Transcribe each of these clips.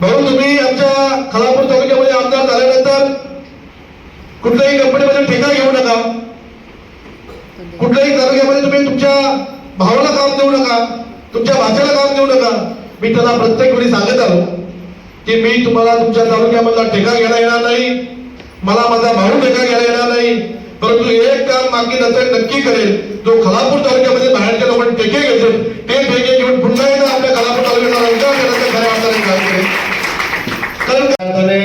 म्हणून तुम्ही आमच्या खालापूर तालुक्यामध्ये आमदार झाल्यानंतर कुठल्याही कंपनीमध्ये ठेका घेऊ नका. कुठल्याही तालुक्यामध्ये तुम्ही तुमच्या भावाला काम देऊ नका तुमच्या भाच्याला काम देऊ नका. मी त्याला प्रत्येक वेळी सांगत आलो की मी तुम्हाला तुमच्या तालुक्यामधला ठेका घ्यायला येणार नाही मला माझा भाऊ ठेका घ्यायला येणार नाही परंतु एक काम मागे नंतर नक्की करेल. जो खलापूर तालुक्यामध्ये बाहेरच्या लोकांनी ठेके घेतील ते ठेके घेऊन पुन्हा एकदा आपल्या खलापूर तालुक्याला विकास करण्याचं खऱ्या अर्थाने काम करेल कारण त्या अर्थाने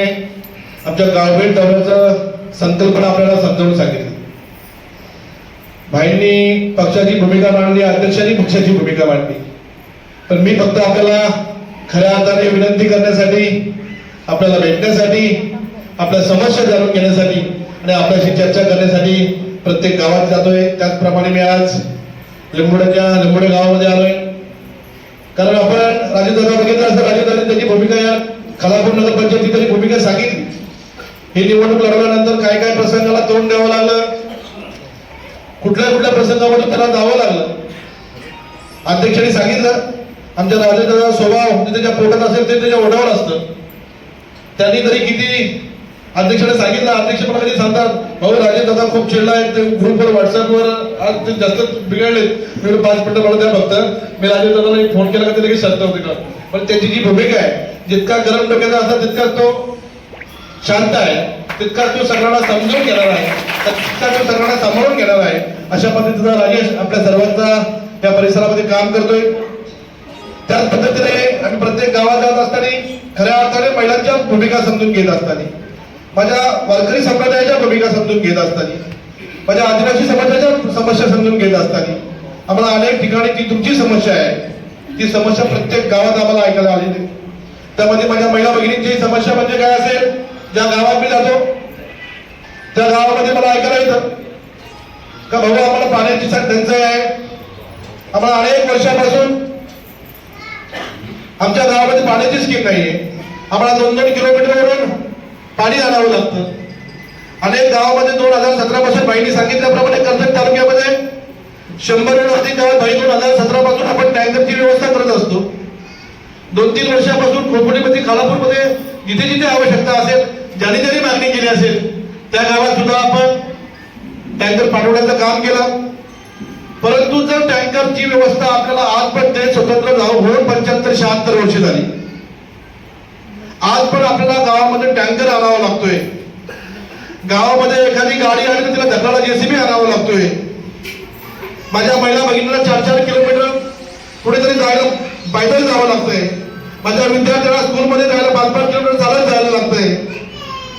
आमच्या गाळभेट दौऱ्याचं संकल्पना आपल्याला समजावून सांगितली. भाईंनी पक्षाची भूमिका मांडली अध्यक्षांनी पक्षाची भूमिका मांडली. तर मी फक्त आपल्याला खऱ्या अर्थाने विनंती करण्यासाठी आपल्याला भेटण्यासाठी आपल्या समस्या जाणून घेण्यासाठी आणि आपल्याशी चर्चा करण्यासाठी प्रत्येक गावात जातोय. त्याचप्रमाणे मी आज लिंबोड्याच्या लिंबोडे गावामध्ये आलोय. कारण आपण राजेंद्र बघितलं असतं राजदादांनी त्याची भूमिका या खालापूर नगर भूमिका सांगितली. ही निवडणूक लढवल्यानंतर काय काय प्रसंगाला तोंड द्यावं लागलं? कुठल्या कुठल्या प्रसंगामध्ये त्याला जावं लागलं? अध्यक्षांनी सांगितलं आमच्या राजदादा स्वभाव जे त्याच्या पोटात असेल ते त्याच्या ओढावर असतं. त्यांनी तरी किती अध्यक्षाने सांगितलं अध्यक्ष मला कधी सांगतात भाऊ राजे दादा खूप चिडला आहे ते ग्रुपवर व्हॉट्सअपवर आज ते जास्त बिघडले मी पाच मिनिटं मला त्या फक्त. मी राजे दादाला फोन केला का ते लगेच शांत होते का पण त्याची जी भूमिका आहे जितका गरम डोक्याचा असतात तितका तो शांत आहे. तितका तो सगळ्यांना समजून घेणार आहे. तितका तो सगळ्यांना सांभाळून घेणार आहे. अशा पद्धतीचा राजेश आपल्या सर्वांचा या परिसरामध्ये काम करतोय. त्याच पद्धतीने आम्ही प्रत्येक गावात जात असताना खऱ्या अर्थाने महिलांच्या भूमिका समजून घेत असताना माझ्या वारकरी संप्रदायाच्या भूमिका समजून घेत असताना माझ्या आदिवासी समाजाच्या समस्या समजून घेत असताना आम्हाला अनेक ठिकाणी जी तुमची समस्या आहे ती समस्या प्रत्येक गावात आम्हाला ऐकायला आलेली आहे. त्यामध्ये माझ्या महिला भगिनींची समस्या म्हणजे काय असेल? ज्या गावात मी जातो त्या गावामध्ये मला ऐकायला येतं का भाऊ आम्हाला पाण्याची टंचाई आहे. आम्हाला अनेक वर्षापासून आमच्या गावामध्ये पाण्याची स्कीम नाहीये. आम्हाला दोन दोन किलोमीटरवरून पाणी आणावं लागतं. अनेक गावामध्ये दोन हजार सतरा पासून बाईंनी सांगितल्याप्रमाणे कर्जत तालुक्यामध्ये शंभर अधिक गावात बाई दोन हजार सतरा पासून आपण टँकरची व्यवस्था करत असतो. दोन तीन वर्षापासून खोपडीमध्ये खालापूरमध्ये जिथे जिथे आवश्यकता असेल ज्याने ज्याने मागणी केली असेल त्या गावात सुद्धा आपण टँकर पाठवण्याचं काम केलं. परंतु जर टँकरची व्यवस्था आपल्याला आज पण ते स्वतंत्र गाव होऊन पंच्याहत्तर शहात्तर वर्ष झाली. आज पण आपल्याला गावामध्ये टँकर आणावा लागतोय. गावामध्ये एखादी गाडी आली तर तिला ढकलाला जेसीबी आणावा लागतोय. माझ्या महिला भगिनीला चार चार किलोमीटर कुठेतरी जायला पायदळ जावं लागतंय. माझ्या विद्यार्थ्याला स्कूलमध्ये जायला पाच पाच किलोमीटर चालत जायला लागतंय.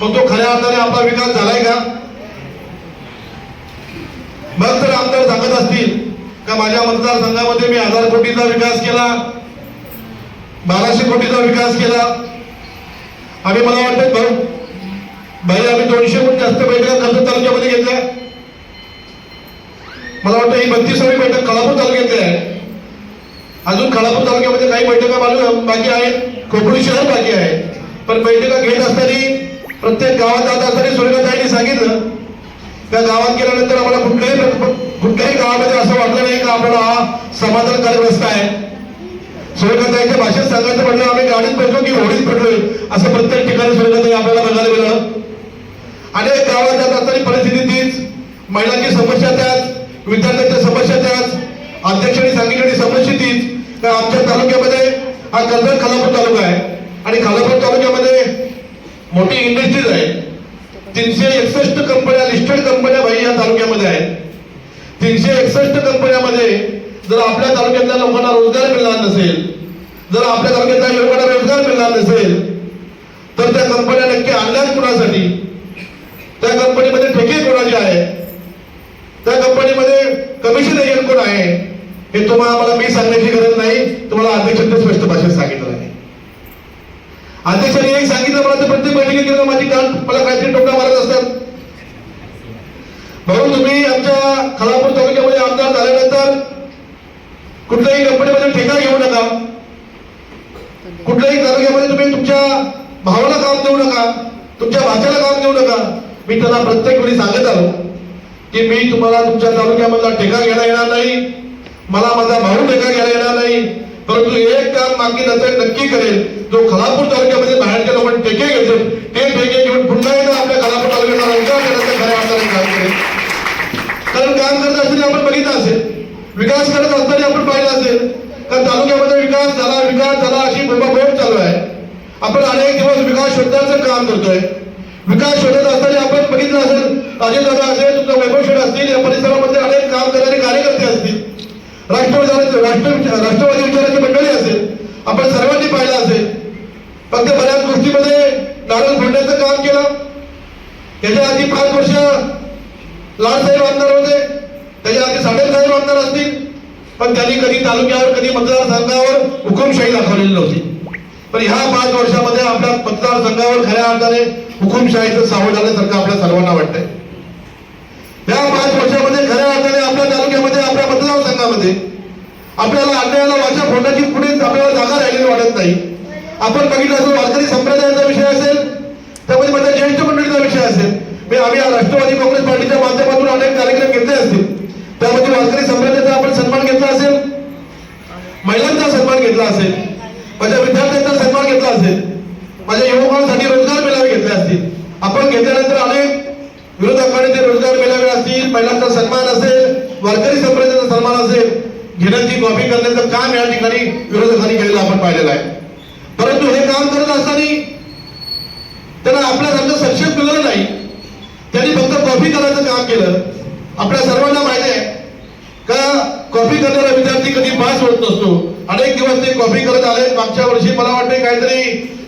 मग तो खऱ्या अर्थाने आपला विकास झालाय का? मग जर आमदार सांगत असतील का माझ्या मतदारसंघामध्ये मी हजार कोटीचा विकास केला बाराशे कोटीचा विकास केला? आणि मला वाटतं भाऊ भाई आम्ही दोनशे कोटी जास्त बैठका कर्जत तालुक्यामध्ये घेतल्या. मला वाटतं ही बत्तीसावी बैठक कळापूर तालुक्यातली आहे. अजून कळापूर तालुक्यामध्ये काही बैठका बाकी आहेत. खोपोली शहर बाकी आहे. पण बैठका घेत असताना प्रत्येक गावात जात असताना सुरेखाताईंनी सांगितलं त्या गावात गेल्यानंतर आम्हाला कुठल्याही कुठल्याही गावामध्ये असं वाटलं नाही का आपल्याला हा समाधानकारक रस्ता आहे. सुरेखाताईच्या भाषेत सांगायचं म्हटलं आम्ही गाडीत पडलो की होडीत पडलोय असं प्रत्येक ठिकाणी सुरेखाताई आपल्याला बघायला मिळालं. अनेक गावात जात असताना परिस्थिती तीच महिलांची समस्या त्याच विद्यार्थ्यांच्या समस्या त्याच अध्यक्षांनी सांगितलेली समस्या तीच. आमच्या तालुक्यामध्ये हा कर्जत खालापूर तालुका आहे. आणि खालापूर तालुक्यामध्ये मोठी इंडस्ट्रीज आहे तीनशे एकसष्ट कंपन्या लिस्टेड कंपन्या भाई या तालुक्यामध्ये आहेत. तीनशे एकसष्ट कंपन्यामध्ये जर आपल्या तालुक्यातल्या लोकांना रोजगार मिळणार नसेल जर आपल्या तालुक्यातल्या लोकांना रोजगार मिळणार नसेल तर त्या कंपन्या नक्की आणल्याच कुणासाठी? त्या कंपनीमध्ये ठेके कोणाचे आहे त्या कंपनीमध्ये कमिशन एजंट कोण आहे? हे तुम्हाला मला मी सांगण्याची गरज नाही. तुम्हाला अध्यक्षांनी स्पष्ट भाषेत सांगितलं आहे. अध्यक्षांनी एक सांगितलं मला तर प्रत्येक बैठकीत गेलं माझी काल मला काहीतरी टोका मारत असतात. म्हणून तुम्ही आमच्या खलापूर तालुक्यामध्ये आमदार झाल्यानंतर कुठल्याही कंपनीमध्ये ठेका घेऊ नका. कुठल्याही तालुक्यामध्ये तुम्ही तुमच्या भावाला काम देऊ नका तुमच्या भाषेला काम देऊ नका. मी त्यांना प्रत्येक वेळी सांगत आलो की मी तुम्हाला तुमच्या तालुक्यामधला ठेका घ्यायला येणार नाही मला माझा भाऊ ठेका घ्यायला येणार नाही. परंतु एक काम मागील असं नक्की करेल. जो खलापूर तालुक्यामध्ये बाहेरच्या लोकांनी टेके घेतील ते टेके घेऊन पुन्हा एकदा आपल्या खलापूर तालुक्याला रोजगार देण्याचं खऱ्या अर्थाने काम करेल. कारण काम करत असताना आपण बघितलं असेल विकास करत असताना आपण पाहिलं असेल तर तालुक्यामध्ये विकास झाला विकास झाला अशी बोट चालू आहे. आपण अनेक दिवस विकास शोधण्याचं काम करतोय. विकास शोधत असताना आपण बघितलं असेल राजेश दादा असेल तुमचं वैभव शेठ असतील या परिसरामध्ये अनेक काम करणारे कार्यकर्ते असतील. राष्ट्रवादी राष्ट्र राष्ट्रवादी विचाराची मंडळी असेल. आपण सर्वांनी पाहिलं असेल. फक्त बऱ्याच गोष्टीमध्ये नारळ फोडण्याचं काम केलं. त्याच्या आधी पाच वर्ष लालसाहेब आमदार होते. त्याच्या आधी साडेल साहेब आमदार असतील. पण त्यांनी कधी तालुक्यावर कधी मतदारसंघावर हुकुमशाही दाखवलेली नव्हती. पण ह्या पाच वर्षामध्ये आपल्या मतदारसंघावर खऱ्या अर्थाने हुकुमशाहीचं सावड आल्यासारखं आपल्या सर्वांना वाटतंय. या पाच वर्षामध्ये अर्थाने आपल्या तालुक्यामध्ये आपल्या मतदारसंघामध्ये आपल्याला अन्यायाला वाचा फोडण्याची पुढे आपल्याला जागा राहिलेली वाटत नाही. आपण बघितलं असं वारकरी संप्रदायाचा विषय असेल त्यामध्ये माझ्या ज्येष्ठ मंडळीचा विषय असेल. मी आम्ही राष्ट्रवादी काँग्रेस पार्टीच्या माध्यमातून अनेक कार्यक्रम घेतले असतील. त्यामध्ये वारकरी संप्रदायाचा आपण सन्मान घेतला असेल. महिलांचा सन्मान घेतला असेल. माझ्या विद्यार्थ्यांचा सन्मान घेतला असेल. माझ्या युवकांसाठी रोजगार मेळावे घेतले असतील. आपण घेतल्यानंतर अनेक विरोधकांनी ते रोजगार मेळावे महिलांचा सन्मान असेल वारकरी संप्रदायाचा सन्मान असेल घेण्याची कॉपी करण्याचं काम या ठिकाणी विरोधकांनी केलेलं आपण पाहिलेलं आहे. परंतु हे काम करत असताना त्यांना आपल्यासारखं सक्षेप मिळलं नाही. त्यांनी फक्त कॉपी करायचं काम केलं. आपल्या सर्वांना माहिती आहे का कॉपी करणारा विद्यार्थी कधी पास होत अनेक दिवस ते कॉपी करत आले. मागच्या वर्षी मला वाटते काहीतरी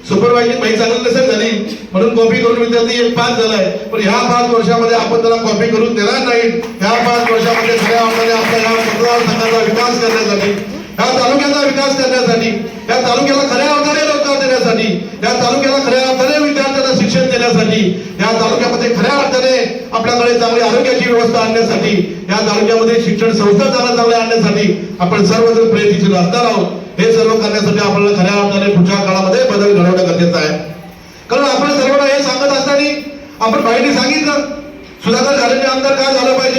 सुपरवायझिंग माहिती चांगली नसेल झाली. म्हणून कॉपी करून विद्यार्थी एक पास झालाय. पण ह्या पाच वर्षामध्ये आपण त्याला कॉपी करून देणार नाही. ह्या पाच वर्षामध्ये खऱ्या आपल्याला आपल्या मतदार संघाचा विकास करण्यासाठी या तालुक्याचा विकास करण्यासाठी या तालुक्याला खऱ्या अर्थाने रोजगार देण्यासाठी या तालुक्याला खऱ्या अर्थाने विद्यार्थ्यांना शिक्षण देण्यासाठी या तालुक्यामध्ये खऱ्या अर्थाने आपल्याकडे चांगली आरोग्याची व्यवस्था आणण्यासाठी या तालुक्यामध्ये शिक्षण संस्था चांगल्या चांगल्या आणण्यासाठी आपण सर्वजण प्रयत्नशील असणार आहोत. हे सर्व करण्यासाठी आपल्याला खऱ्या अर्थाने पुढच्या काळामध्ये बदल घडवणं गरजेचं आहे. कारण आपण सर्वांना हे सांगत असताना आपण बाहेर सांगितलं सुधाकर झालेले आमदार काय झालं पाहिजे?